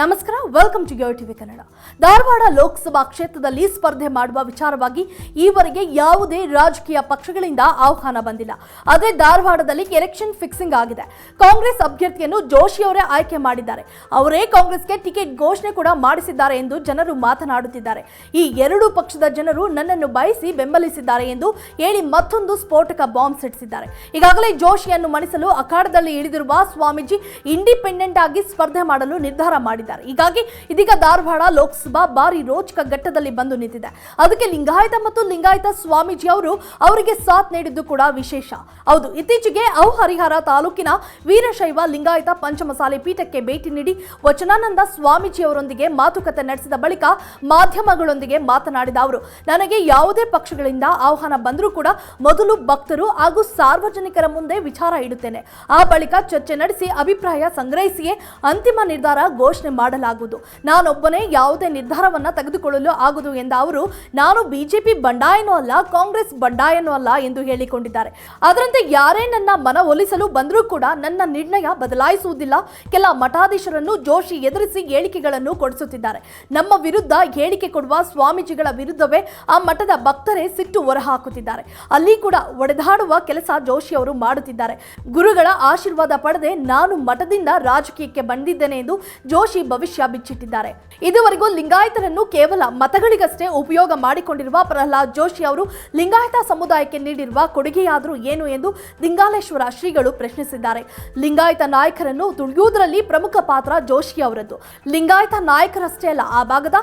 ನಮಸ್ಕಾರ welcome to your TV Kannada Dharwad Lok Sabha ಕ್ಷೇತ್ರದಲ್ಲಿ ಸ್ಪರ್ಧೆ ಮಾಡುವ ವಿಚಾರವಾಗಿ ಈವರೆಗೆ ಯಾವುದೇ ರಾಜಕೀಯ ಪಕ್ಷಗಳಿಂದ ಆಹ್ವಾನ ಬಂದಿಲ್ಲ. ಆದರೆ ಧಾರವಾಡದಲ್ಲಿ ಎಲೆಕ್ಷನ್ ಫಿಕ್ಸಿಂಗ್ ಆಗಿದೆ. ಕಾಂಗ್ರೆಸ್ ಅಭ್ಯರ್ಥಿಯನ್ನು ಜೋಶಿ ಅವರೇ ಆಯ್ಕೆ ಮಾಡಿದ್ದಾರೆ. ಅವರೇ ಕಾಂಗ್ರೆಸ್ಗೆ ಟಿಕೆಟ್ ಘೋಷಣೆ ಕೂಡ ಮಾಡಿಸಿದ್ದಾರೆ ಎಂದು ಜನರು ಮಾತನಾಡುತ್ತಿದ್ದಾರೆ. ಈ ಎರಡೂ ಪಕ್ಷದ ಜನರು ನನ್ನನ್ನು ಬಯಸಿ ಬೆಂಬಲಿಸಿದ್ದಾರೆ ಎಂದು ಹೇಳಿ ಮತ್ತೊಂದು ಸ್ಫೋಟಕ ಬಾಂಬ್ ಸಿಡಿಸಿದ್ದಾರೆ. ಈಗಾಗಲೇ ಜೋಶಿಯನ್ನು ಮಣಿಸಲು ಅಖಾಡದಲ್ಲಿ ಇಳಿದಿರುವ ಸ್ವಾಮೀಜಿ ಇಂಡಿಪೆಂಡೆಂಟ್ ಆಗಿ ಸ್ಪರ್ಧೆ ಮಾಡಲು ನಿರ್ಧಾರ ಮಾಡಿದ್ದಾರೆ. ಹೀಗಾಗಿ ಇದೀಗ ಧಾರವಾಡ ಲೋಕಸಭಾ ಭಾರಿ ರೋಚಕ ಘಟ್ಟದಲ್ಲಿ ಬಂದು ನಿಂತಿದೆ. ಅದಕ್ಕೆ ಲಿಂಗಾಯತ ಮತ್ತು ಲಿಂಗಾಯತ ಸ್ವಾಮೀಜಿ ಅವರು ಅವರಿಗೆ ಸಾಥ್ ನೀಡಿದ್ದು ಕೂಡ ವಿಶೇಷ. ಹೌದು, ಇತ್ತೀಚೆಗೆ ಅವು ಹರಿಹರ ತಾಲೂಕಿನ ವೀರಶೈವ ಲಿಂಗಾಯತ ಪಂಚಮಸಾಲೆ ಪೀಠಕ್ಕೆ ಭೇಟಿ ನೀಡಿ ವಚನಾನಂದ ಸ್ವಾಮೀಜಿ ಅವರೊಂದಿಗೆ ಮಾತುಕತೆ ನಡೆಸಿದ ಬಳಿಕ ಮಾಧ್ಯಮಗಳೊಂದಿಗೆ ಮಾತನಾಡಿದ ಅವರು, ನನಗೆ ಯಾವುದೇ ಪಕ್ಷಗಳಿಂದ ಆಹ್ವಾನ ಬಂದರೂ ಕೂಡ ಮೊದಲು ಭಕ್ತರು ಹಾಗೂ ಸಾರ್ವಜನಿಕರ ಮುಂದೆ ವಿಚಾರ ಇಡುತ್ತೇನೆ. ಆ ಬಳಿಕ ಚರ್ಚೆ ನಡೆಸಿ ಅಭಿಪ್ರಾಯ ಸಂಗ್ರಹಿಸಿಯೇ ಅಂತಿಮ ನಿರ್ಧಾರ ಘೋಷಣೆ ಮಾಡಲಾಗುವುದು. ನಾನೊಬ್ಬನೇ ಯಾವುದೇ ನಿರ್ಧಾರವನ್ನು ತೆಗೆದುಕೊಳ್ಳಲು ಆಗುವುದು ಎಂದ ಅವರು, ನಾನು ಬಿಜೆಪಿ ಬಂಡಾಯನೂ ಅಲ್ಲ, ಕಾಂಗ್ರೆಸ್ ಬಂಡಾಯನೂ ಅಲ್ಲ ಎಂದು ಹೇಳಿಕೊಂಡಿದ್ದಾರೆ. ಅದರಂತೆ ಯಾರೇ ನನ್ನ ಮನವೊಲಿಸಲು ಬಂದರೂ ಕೂಡ ನನ್ನ ನಿರ್ಣಯ ಬದಲಾಯಿಸುವುದಿಲ್ಲ. ಕೆಲ ಮಠಾಧೀಶರನ್ನು ಜೋಶಿ ಎದುರಿಸಿ ಹೇಳಿಕೆಗಳನ್ನು ಕೊಡಿಸುತ್ತಿದ್ದಾರೆ. ನಮ್ಮ ವಿರುದ್ಧ ಹೇಳಿಕೆ ಕೊಡುವ ಸ್ವಾಮೀಜಿಗಳ ವಿರುದ್ಧವೇ ಆ ಮಠದ ಭಕ್ತರೇ ಸಿಟ್ಟು ಹೊರಹಾಕುತ್ತಿದ್ದಾರೆ. ಅಲ್ಲಿ ಕೂಡ ಒಡೆದಾಡುವ ಕೆಲಸ ಜೋಶಿ ಅವರು ಮಾಡುತ್ತಿದ್ದಾರೆ. ಗುರುಗಳ ಆಶೀರ್ವಾದ ಪಡೆದೆ ನಾನು ಮಠದಿಂದ ರಾಜಕೀಯಕ್ಕೆ ಬಂದಿದ್ದೇನೆ ಎಂದು ಜೋಶಿ ಭವಿಷ್ಯ ಬಿಚ್ಚಿಟ್ಟಿದ್ದಾರೆ. ಇದುವರೆಗೂ ಲಿಂಗಾಯತರನ್ನು ಕೇವಲ ಮತಗಳಿಗಷ್ಟೇ ಉಪಯೋಗ ಮಾಡಿಕೊಂಡಿರುವ ಪ್ರಹ್ಲಾದ್ ಜೋಶಿ ಅವರು ಲಿಂಗಾಯತ ಸಮುದಾಯಕ್ಕೆ ನೀಡಿರುವ ಕೊಡುಗೆಯಾದರೂ ಏನು ಎಂದು ಲಿಂಗಾಲೇಶ್ವರ ಶ್ರೀಗಳು ಪ್ರಶ್ನಿಸಿದ್ದಾರೆ. ಲಿಂಗಾಯತ ನಾಯಕರನ್ನು ತುಳಿಯುವುದರಲ್ಲಿ ಪ್ರಮುಖ ಪಾತ್ರ ಜೋಶಿ ಅವರದ್ದು. ಲಿಂಗಾಯತ ನಾಯಕರಷ್ಟೇ ಅಲ್ಲ, ಆ ಭಾಗದ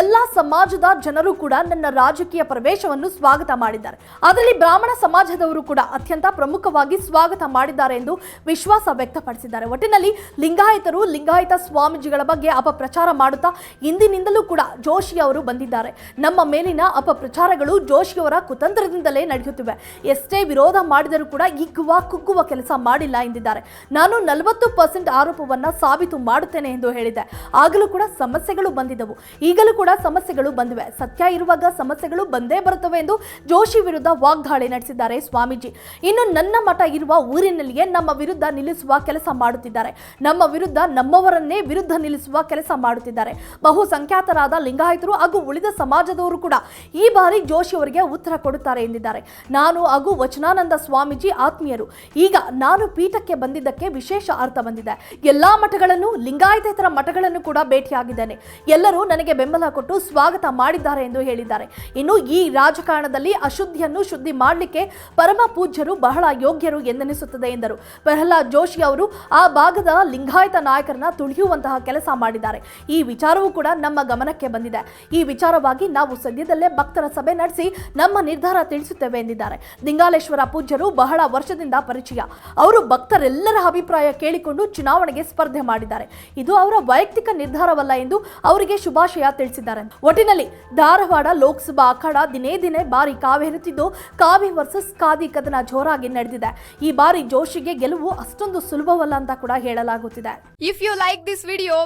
ಎಲ್ಲ ಸಮಾಜದ ಜನರು ಕೂಡ ನನ್ನ ರಾಜಕೀಯ ಪ್ರವೇಶವನ್ನು ಸ್ವಾಗತ ಮಾಡಿದ್ದಾರೆ. ಅದರಲ್ಲಿ ಬ್ರಾಹ್ಮಣ ಸಮಾಜದವರು ಕೂಡ ಅತ್ಯಂತ ಪ್ರಮುಖವಾಗಿ ಸ್ವಾಗತ ಮಾಡಿದ್ದಾರೆ ಎಂದು ವಿಶ್ವಾಸ ವ್ಯಕ್ತಪಡಿಸಿದ್ದಾರೆ. ಒಟ್ಟಿನಲ್ಲಿ ಲಿಂಗಾಯತರು ಲಿಂಗಾಯತ ಸ್ವಾಮೀಜಿಗಳ ಬಗ್ಗೆ ಅಪಪ್ರಚಾರ ಮಾಡುತ್ತಾ ಇಂದಿನಿಂದಲೂ ಕೂಡ ಜೋಶಿ ಅವರು ಬಂದಿದ್ದಾರೆ. ನಮ್ಮ ಮೇಲಿನ ಅಪಪ್ರಚಾರಗಳು ಜೋಶಿಯವರ ಕುತಂತ್ರದಿಂದಲೇ ನಡೆಯುತ್ತಿವೆ. ಎಷ್ಟೇ ವಿರೋಧ ಮಾಡಿದರೂ ಕೂಡ ಹಿಗ್ಗುವ ಕುಗ್ಗುವ ಕೆಲಸ ಮಾಡಿಲ್ಲ ಎಂದಿದ್ದಾರೆ. ನಾನು ನಲವತ್ತು ಪರ್ಸೆಂಟ್ ಆರೋಪವನ್ನ ಸಾಬೀತು ಮಾಡುತ್ತೇನೆ ಎಂದು ಹೇಳಿದೆ. ಆಗಲೂ ಕೂಡ ಸಮಸ್ಯೆಗಳು ಬಂದಿದ್ದವು. ಈಗಲೂ ಕೂಡ ಸಮಸ್ಯೆಗಳು ಬಂದಿವೆ. ಸತ್ಯ ಇರುವಾಗ ಸಮಸ್ಯೆಗಳು ಬಂದೇ ಬರುತ್ತವೆ ಎಂದು ಜೋಶಿ ವಿರುದ್ಧ ವಾಗ್ದಾಳಿ ನಡೆಸಿದ್ದಾರೆ ಸ್ವಾಮೀಜಿ. ಇನ್ನು ನನ್ನ ಮಠ ಇರುವ ಊರಿನಲ್ಲಿಯೇ ನಮ್ಮ ವಿರುದ್ಧ ನಿಲ್ಲಿಸುವ ಕೆಲಸ ಮಾಡುತ್ತಿದ್ದಾರೆ. ನಮ್ಮ ವಿರುದ್ಧ ನಮ್ಮವರನ್ನೇ ವಿರುದ್ಧ ನಿಲ್ಲಿಸುವ ಕೆಲಸ ಮಾಡುತ್ತಿದ್ದಾರೆ. ಬಹುಸಂಖ್ಯಾತರಾದ ಲಿಂಗಾಯತರು ಹಾಗೂ ಉಳಿದ ಸಮಾಜದವರು ಕೂಡ ಈ ಬಾರಿ ಜೋಶಿ ಅವರಿಗೆ ಉತ್ತರ ಕೊಡುತ್ತಾರೆ ಎಂದಿದ್ದಾರೆ. ನಾನು ಹಾಗೂ ವಚನಾನಂದ ಸ್ವಾಮೀಜಿ ಆತ್ಮೀಯರು. ಈಗ ನಾನು ಪೀಠಕ್ಕೆ ಬಂದಿದ್ದಕ್ಕೆ ವಿಶೇಷ ಅರ್ಥ ಬಂದಿದೆ. ಎಲ್ಲಾ ಮಠಗಳನ್ನು ಲಿಂಗಾಯತೇತರ ಮಠಗಳನ್ನು ಕೂಡ ಭೇಟಿಯಾಗಿದ್ದೇನೆ. ಎಲ್ಲರೂ ನನಗೆ ಬೆಂಬಲ ಕೊಟ್ಟು ಸ್ವಾಗತ ಮಾಡಿದ್ದಾರೆ ಎಂದು ಹೇಳಿದ್ದಾರೆ. ಇನ್ನು ಈ ರಾಜಕಾರಣದಲ್ಲಿ ಅಶುದ್ಧಿಯನ್ನು ಶುದ್ಧಿ ಮಾಡಲಿಕ್ಕೆ ಪರಮ ಪೂಜ್ಯರು ಬಹಳ ಯೋಗ್ಯರು ಎಂದೆನಿಸುತ್ತದೆ ಎಂದರು. ಪ್ರಹ್ಲಾದ್ ಜೋಶಿ ಅವರು ಆ ಭಾಗದ ಲಿಂಗಾಯತ ನಾಯಕರನ್ನ ತುಳಿಯುವಂತಹ ಕೆಲಸ ಮಾಡಿದ್ದಾರೆ. ಈ ವಿಚಾರವೂ ಕೂಡ ನಮ್ಮ ಗಮನಕ್ಕೆ ಬಂದಿದೆ. ಈ ವಿಚಾರವಾಗಿ ನಾವು ಸದ್ಯದಲ್ಲೇ ಭಕ್ತರ ಸಭೆ ನಡೆಸಿ ನಮ್ಮ ನಿರ್ಧಾರ ತಿಳಿಸುತ್ತೇವೆ ಎಂದಿದ್ದಾರೆ. ಲಿಂಗಾಲೇಶ್ವರ ಪೂಜ್ಯರು ಬಹಳ ವರ್ಷದಿಂದ ಪರಿಚಯ. ಅವರು ಭಕ್ತರೆಲ್ಲರ ಅಭಿಪ್ರಾಯ ಕೇಳಿಕೊಂಡು ಚುನಾವಣೆಗೆ ಸ್ಪರ್ಧೆ ಮಾಡಿದ್ದಾರೆ. ಇದು ಅವರ ವೈಯಕ್ತಿಕ ನಿರ್ಧಾರವಲ್ಲ ಎಂದು ಅವರಿಗೆ ಶುಭಾಶಯ ತಿಳಿಸಿದ್ದಾರೆ. ಒಟ್ಟಿನಲ್ಲಿ ಧಾರವಾಡ ಲೋಕಸಭಾ ಅಖಾಡ ದಿನೇ ದಿನೇ ಬಾರಿ ಕಾವೇರುತ್ತಿದ್ದು ಕಾವಿ ವರ್ಸಸ್ ಖಾದಿ ಕದನ ಜೋರಾಗಿ ನಡೆದಿದೆ. ಈ ಬಾರಿ ಜೋಶಿಗೆ ಗೆಲುವು ಅಷ್ಟೊಂದು ಸುಲಭವಲ್ಲ ಅಂತ ಕೂಡ ಹೇಳಲಾಗುತ್ತಿದೆ. If you like this video